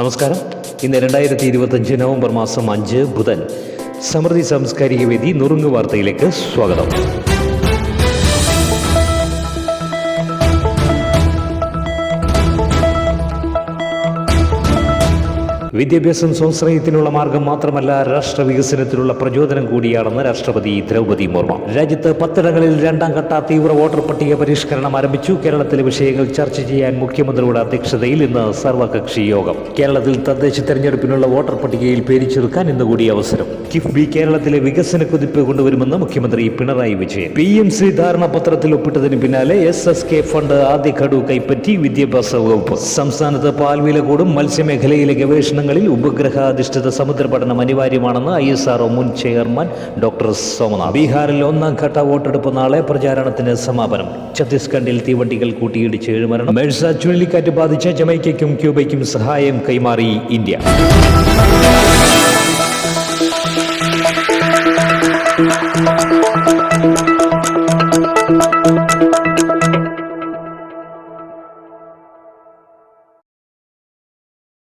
നമസ്കാരം. ഇന്ന് രണ്ടായിരത്തി ഇരുപത്തഞ്ച് നവംബർ മാസം അഞ്ച് ബുധൻ. സമൃദ്ധി സാംസ്കാരിക വേദി നുറുങ്ങ് വാർത്തയിലേക്ക് സ്വാഗതം. വിദ്യാഭ്യാസം സ്വാശ്രയത്തിനുള്ള മാർഗം മാത്രമല്ല രാഷ്ട്ര വികസനത്തിനുള്ള പ്രചോദനം കൂടിയാണെന്ന് രാഷ്ട്രപതി ദ്രൗപതി മുർമു. രാജ്യത്ത് പത്തിടങ്ങളിൽ രണ്ടാം ഘട്ട തീവ്ര വോട്ടർ പട്ടിക പരിഷ്കരണം ആരംഭിച്ചു. കേരളത്തിലെ വിഷയങ്ങൾ ചർച്ച ചെയ്യാൻ മുഖ്യമന്ത്രിയുടെ അധ്യക്ഷതയിൽ ഇന്ന് സർവകക്ഷി യോഗം. കേരളത്തിൽ തദ്ദേശ തെരഞ്ഞെടുപ്പിനുള്ള വോട്ടർ പട്ടികയിൽ പേര് ചേർക്കാൻ ഇന്ന് കൂടി അവസരം. കിഫ്ബി കേരളത്തിലെ വികസന കുതിപ്പ് കൊണ്ടുവരുമെന്ന് മുഖ്യമന്ത്രി Pinarayi Vijayan. P M C ധാരണാപത്രത്തിൽ ഒപ്പിട്ടതിന് പിന്നാലെ എസ് എസ് കെ ഫണ്ട് ആദ്യ ഘടു കൈപ്പറ്റി വിദ്യാഭ്യാസ വകുപ്പ്. സംസ്ഥാനത്ത് പാൽവില കൂടും മത്സ്യമേഖലയിലെ ഗവേഷണങ്ങളിൽ ഉപഗ്രഹാധിഷ്ഠിത സമുദ്ര പഠനം അനിവാര്യമാണെന്ന് ഐ എസ് ആർഒ മുൻ ചെയർമാൻ ഡോക്ടർ സോമനാഥ്. ബീഹാറിൽ ഒന്നാം ഘട്ട വോട്ടെടുപ്പ് നാളെ പ്രചാരണത്തിന് സമാപനം. ഛത്തീസ്ഗഡിൽ തീവണ്ടികൾ കൂട്ടിയിടിച്ച് ഏഴ് മരണം മെഴ്സ ചുഴലിക്കാറ്റ് ബാധിച്ച ജമൈക്കും ക്യൂബയ്ക്കും സഹായം കൈമാറി ഇന്ത്യ.